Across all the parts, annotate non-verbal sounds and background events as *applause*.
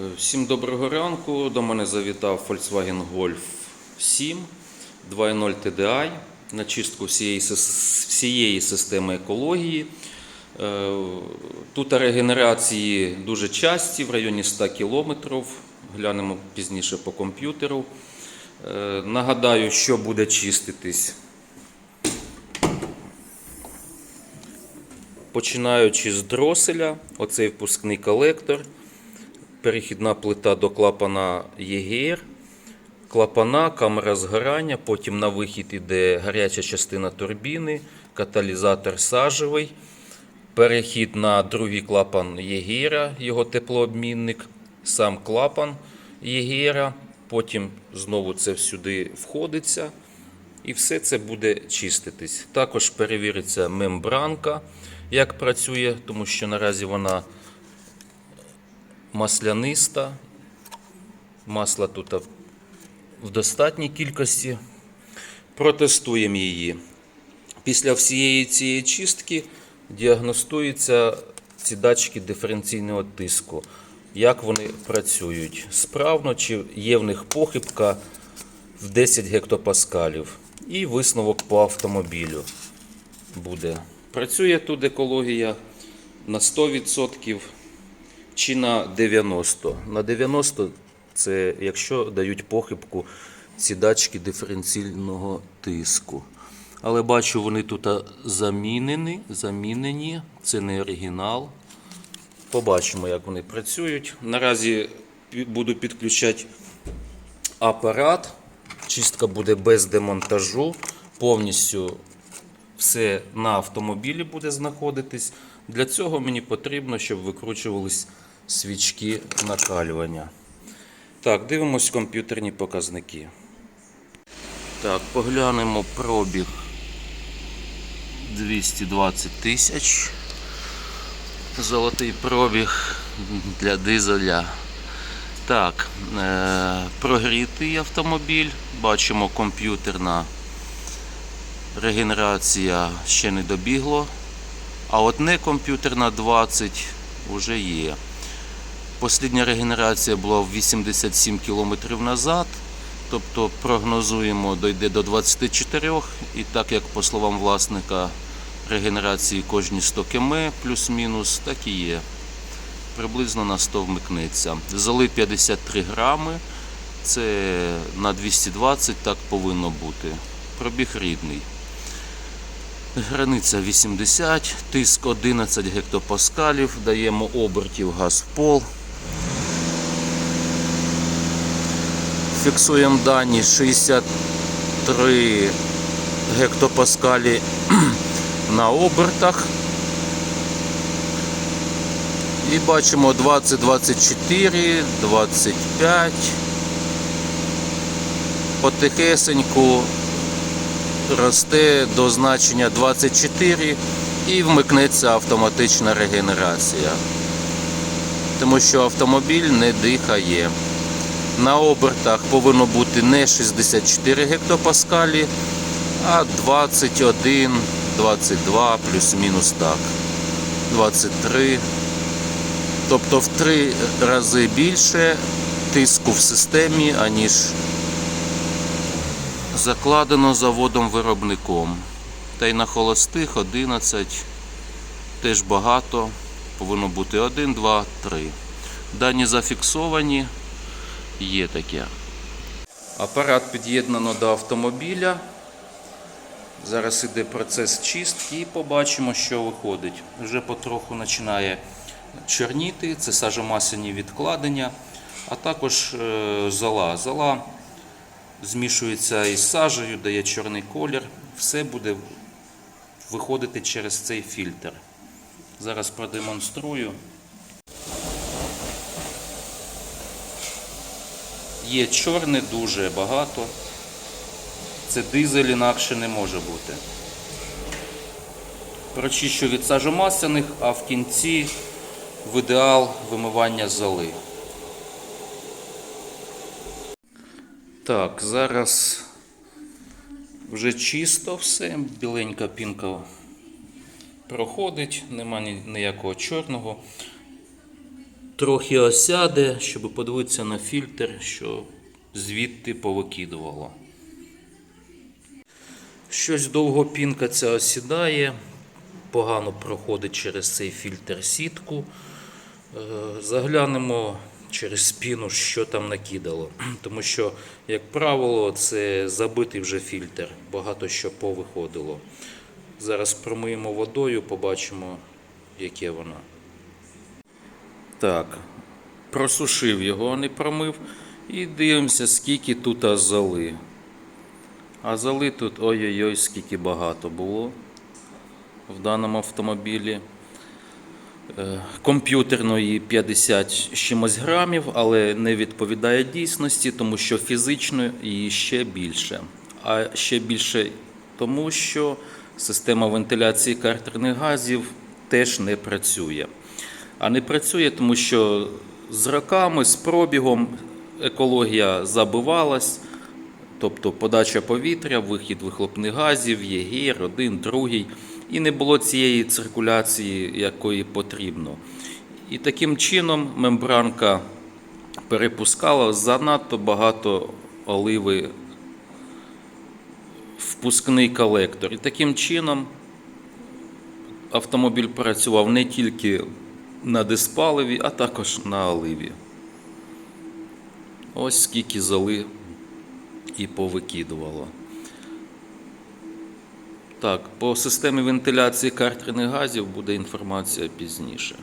Е, Всім доброго ранку. До мене завітав Volkswagen Golf 7 2.0 TDI на чистку всієї, всієї системи екології. Е, Тут регенерації дуже часті, в районі 100 км. Глянемо пізніше по комп'ютеру. Е, Нагадаю, що буде чиститись. Починаючи з дроселя, оцей впускний колектор, перехідна плита до клапана ЄГР, клапана, камера згорання, потім на вихід іде гаряча частина турбіни, каталізатор сажевий, перехід на другий клапан ЄГР, його теплообмінник, сам клапан ЄГР, потім знову це сюди входиться. І все це буде чиститись. Також перевіриться мембранка, як працює, тому що наразі вона масляниста. Масла тут в достатній кількості. Протестуємо її. Після всієї цієї чистки діагностуються ці датчики диференційного тиску. Як вони працюють? Справно чи є в них похибка в 10 гектопаскалів. І висновок по автомобілю буде. Працює тут екологія на 100% чи на 90%. На 90% це якщо дають похибку ці датчики диференційного тиску. Але бачу, вони тут замінені, замінені. Це не оригінал. Побачимо, як вони працюють. Наразі буду підключати апарат. Чистка буде без демонтажу. Повністю все на автомобілі буде знаходитись. Для цього мені потрібно, щоб викручувались свічки накалювання. Так, дивимось комп'ютерні показники. Так, поглянемо пробіг 220 тисяч. Золотий пробіг для дизеля. Так, е, прогрітий автомобіль. Бачимо комп'ютерна регенерація ще не добігло. А от не комп'ютерна 20 вже є. Послідня регенерація була в 87 км назад. Тобто прогнозуємо, дойде до 24 і так як по словам власника регенерації кожні 100 км плюс-мінус, так і є приблизно на 100 вмикнеться. Зали 53 грами, це на 220 так повинно бути. Пробіг рідний. Границя 80, тиск 11 гектопаскалів, даємо обертів газ в пол. Фіксуємо дані 63 гектопаскалі *clears throat* на обертах. І бачимо 20, 24, 25. Потихесеньку росте до значення 24 і вмикнеться автоматична регенерація. Тому що автомобіль не дихає. На обертах повинно бути не 64 гектопаскалі, а 21, 22 плюс-мінус так. 23. Тобто в три рази більше тиску в системі, аніж закладено заводом-виробником. Та й на холостих 11 теж багато. Повинно бути 1, 2, 3. Дані зафіксовані. Є таке. Апарат під'єднано до автомобіля. Зараз іде процес чистки і побачимо, що виходить. Вже потроху починає чорніти, це сажомасляні відкладення, а також е, зола. Зола змішується із сажею, дає чорний колір. Все буде виходити через цей фільтр. Зараз продемонструю. Є чорне дуже багато. Це дизель інакше не може бути. Прочищу від сажомасляних, а в кінці в ідеал вимивання золи. Так, зараз вже чисто все, біленька пінка проходить, нема ніякого чорного. трохи осяде, щоб подивитися на фільтр, що звідти повикидувало. Щось довго пінка ця осідає, погано проходить через цей фільтр сітку. Е, Заглянемо через спіну, що там накидало. *clears throat* Тому що, як правило, це забитий вже фільтр, багато що повиходило. Зараз промиємо водою, побачимо, яке воно. Так, просушив його, не промив. І дивимося, скільки тут азоли. Азоли тут ой-ой-ой, скільки багато було в даному автомобілі. Е, Комп'ютерної 50 з чимось грамів, але не відповідає дійсності, тому що фізично її ще більше. А ще більше тому, що система вентиляції картерних газів теж не працює. А не працює, тому що з роками, з пробігом екологія забивалась, тобто подача повітря, вихід вихлопних газів, ЄГР, один, другий, і не було цієї циркуляції, якої потрібно. І таким чином мембранка перепускала занадто багато оливи впускний колектор. І таким чином автомобіль працював не тільки на диспаливі, а також на оливі. Ось скільки золи і повикидувало. Так, по системі вентиляції картерних газів буде інформація пізніше.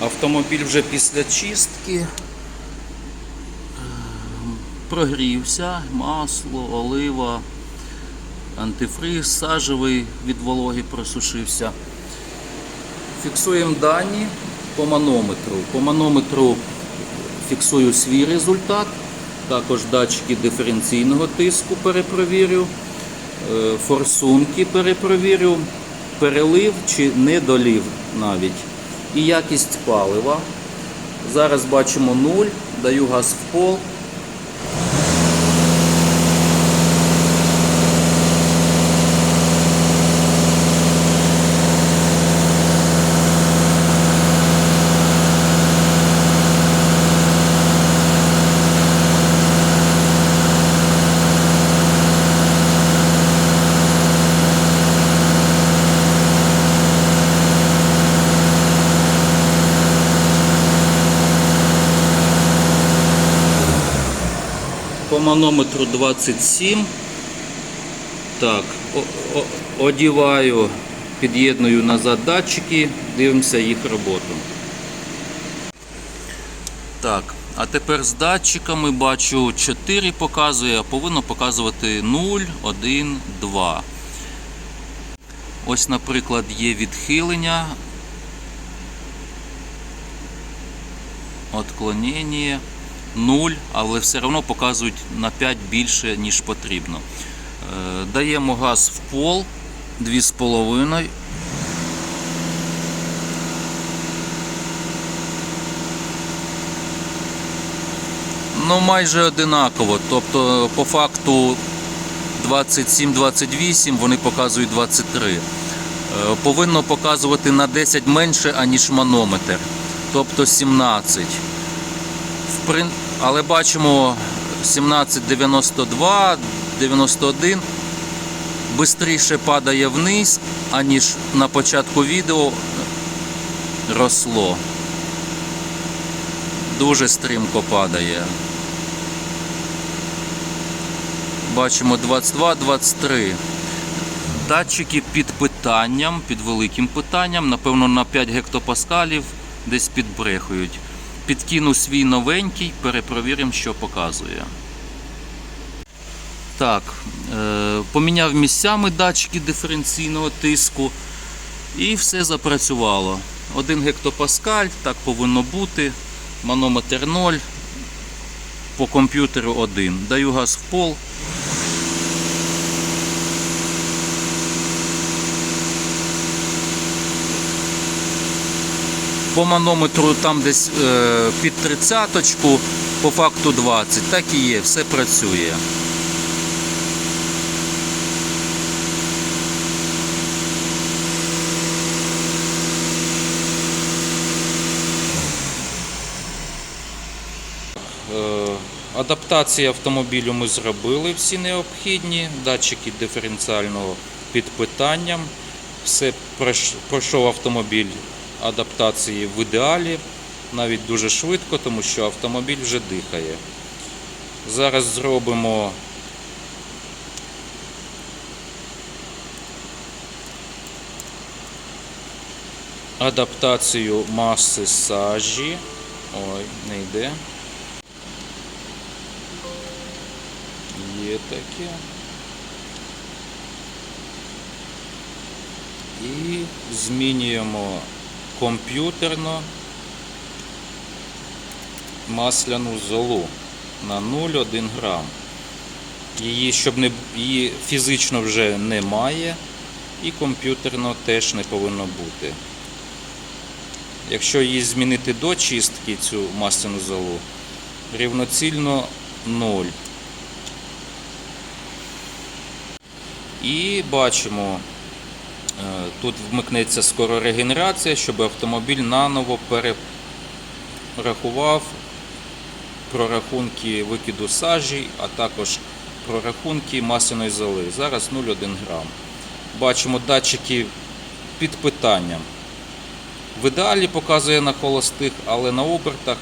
Автомобіль вже після чистки ем, прогрівся, масло, олива, антифриз, сажевий від вологи просушився. Фіксуємо дані по манометру. По манометру фіксую свій результат. Також датчики диференційного тиску перепровірю, е, форсунки перепровірю, перелив чи недолів навіть. І якість палива. Зараз бачимо 0, даю газ в пол. Манометру 27. Так, одіваю, під'єдную назад датчики, дивимося їх роботу. Так, а тепер з датчиками бачу 4 показує, а повинно показувати 0, 1, 2. Ось, наприклад, є відхилення. Отклонення 0, але все одно показують на 5 більше, ніж потрібно. Е, Даємо газ в пол 2,5. Ну, майже одинаково. Тобто, по факту 27-28, вони показують 23. Е, Повинно показувати на 10 менше, аніж манометр. Тобто 17. В прин- Але бачимо 1792, 91 швидше падає вниз, аніж на початку відео росло. Дуже стрімко падає. Бачимо 22-23. Датчики під питанням, під великим питанням, напевно, на 5 гектопаскалів десь підбрехують. Підкину свій новенький, перепровіримо, що показує. Так, е, поміняв місцями датчики диференційного тиску і все запрацювало. 1 гектопаскаль, так повинно бути. Манометр 0, по комп'ютеру 1. Даю газ в пол. по манометру там десь е, під тридцяточку, по факту 20. Так і є, все працює. Е, адаптації автомобілю ми зробили всі необхідні, датчики диференціального під питанням. Все пройшов автомобіль адаптації в ідеалі, навіть дуже швидко, тому що автомобіль вже дихає. Зараз зробимо адаптацію маси сажі. Ой, не йде. Є таке. І змінюємо комп'ютерно масляну золу на 0,1 грам. Її, щоб не, її фізично вже немає, і комп'ютерно теж не повинно бути. Якщо її змінити до чистки, цю масляну золу, рівноцільно 0. І бачимо, тут вмикнеться скоро регенерація, щоб автомобіль наново перерахував прорахунки викиду сажі, а також прорахунки масляної золи. Зараз 0,1 грам. Бачимо датчики під питанням. В ідеалі показує на холостих, але на обертах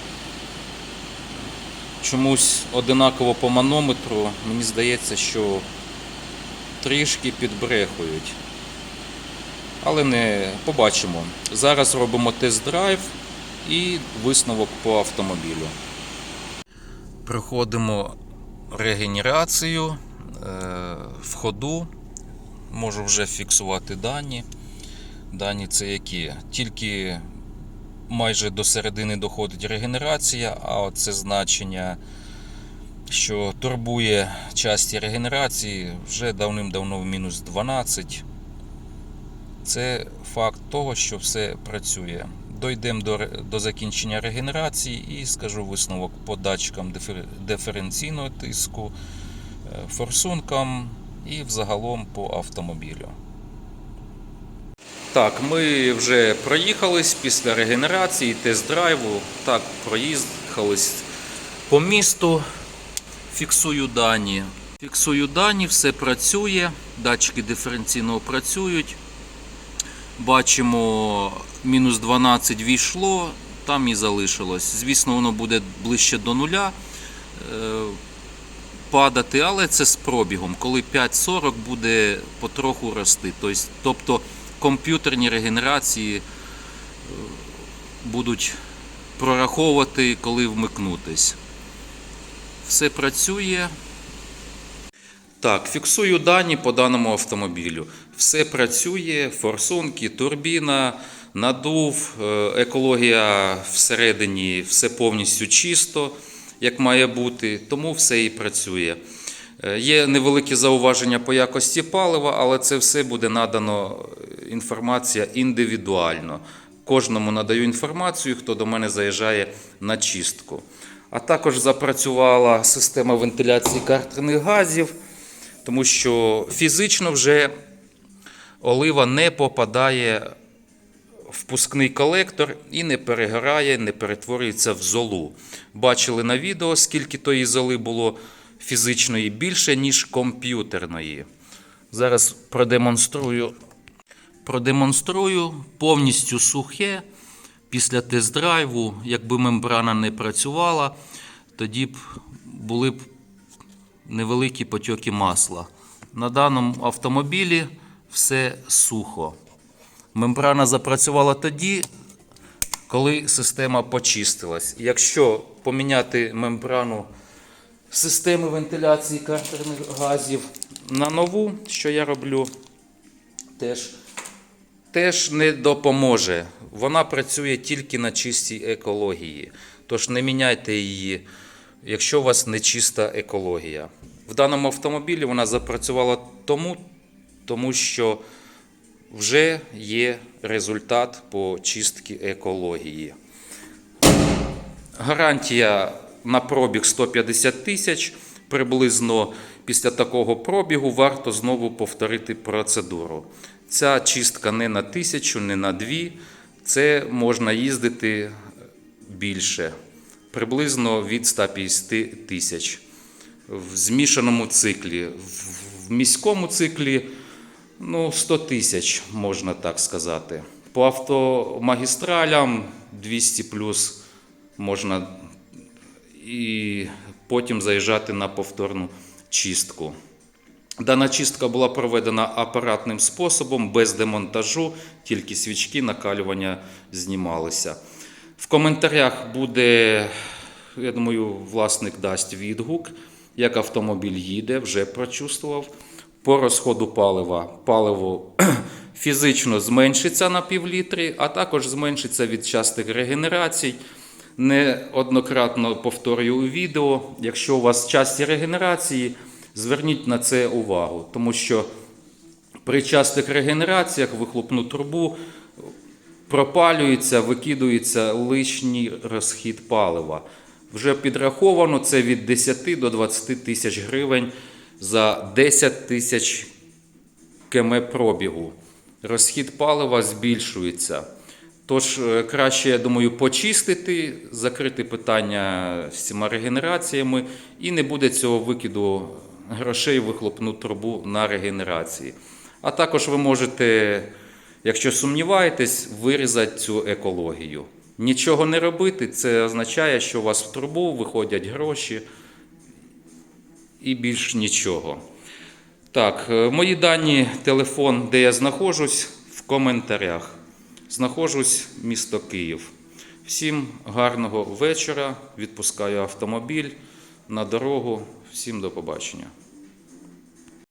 чомусь одинаково по манометру. Мені здається, що трішки підбрехують. Але не побачимо. Зараз робимо тест-драйв і висновок по автомобілю. Проходимо регенерацію е, в ходу. Можу вже фіксувати дані. Дані це які? Тільки майже до середини доходить регенерація, а це значення, що турбує часті регенерації, вже давним-давно в мінус 12. Це факт того, що все працює. Дойдемо до, до закінчення регенерації і скажу висновок по датчикам дифер- диференційного тиску, е, форсункам і взагалом по автомобілю. Так, ми вже проїхались після регенерації, тест-драйву. Так, проїхались по місту. Фіксую дані. Фіксую дані, все працює. Датчики диференційного працюють. Бачимо, мінус 12 війшло, там і залишилось. Звісно, воно буде ближче до нуля е, падати, але це з пробігом. Коли 5.40 буде потроху рости. Тобто- комп'ютерні регенерації е, будуть прораховувати, коли вмикнутись. Все працює. Так, фіксую дані по даному автомобілю. Все працює, форсунки, турбіна, надув, е, екологія всередині, все повністю чисто, як має бути, тому все і працює. Е, Є невеликі зауваження по якості палива, але це все буде надано е, інформація індивідуально. Кожному надаю інформацію, хто до мене заїжджає на чистку. А також запрацювала система вентиляції картерних газів, тому що фізично вже олива не попадає в впускний колектор і не перегорає, не перетворюється в золу. Бачили на відео, скільки тої золи було фізичної більше, ніж комп'ютерної. Зараз продемонструю, продемонструю повністю сухе. Після тест-драйву, якби мембрана не працювала, тоді б були б невеликі потьоки масла. На даному автомобілі все сухо. Мембрана запрацювала тоді, коли система почистилась. Якщо поміняти мембрану системи вентиляції картерних газів на нову, що я роблю, теж, теж не допоможе. Вона працює тільки на чистій екології. Тож не міняйте її, якщо у вас не чиста екологія. В даному автомобілі вона запрацювала тому, тому що вже є результат по чистці екології. Гарантія на пробіг 150 тисяч. Приблизно після такого пробігу варто знову повторити процедуру. Ця чистка не на тисячу, не на дві. Це можна їздити більше. приблизно від 150 тисяч. В змішаному циклі. В- міському циклі ну, 100 тисяч, можна так сказати. По автомагістралям 200 плюс можна і потім заїжджати на повторну чистку. Дана чистка була проведена апаратним способом, без демонтажу, тільки свічки накалювання знімалися. В коментарях буде, я думаю, власник дасть відгук, як автомобіль їде, вже прочувствував. По розходу палива паливо *clears throat* фізично зменшиться на півлітрі, а також зменшиться від частих регенерацій. Неоднократно повторюю у відео, якщо у вас часті регенерації, зверніть на це увагу, тому що при частих регенераціях вихлопну трубу пропалюється, викидується лишній розхід палива. Вже підраховано це від 10 до 20 тисяч гривень за 10 тисяч км пробігу. Розхід палива збільшується. Тож е, краще, я думаю, почистити, закрити питання з цими регенераціями, і не буде цього викиду грошей в вихлопну трубу на регенерації. А також ви можете, якщо сумніваєтесь, вирізати цю екологію. Нічого не робити, це означає, що у вас в трубу виходять гроші і більш нічого. Так, е, мої дані, телефон, де я знаходжусь, в коментарях. Знаходжусь місто Київ. Всім гарного вечора. Відпускаю автомобіль на дорогу. Всім до побачення.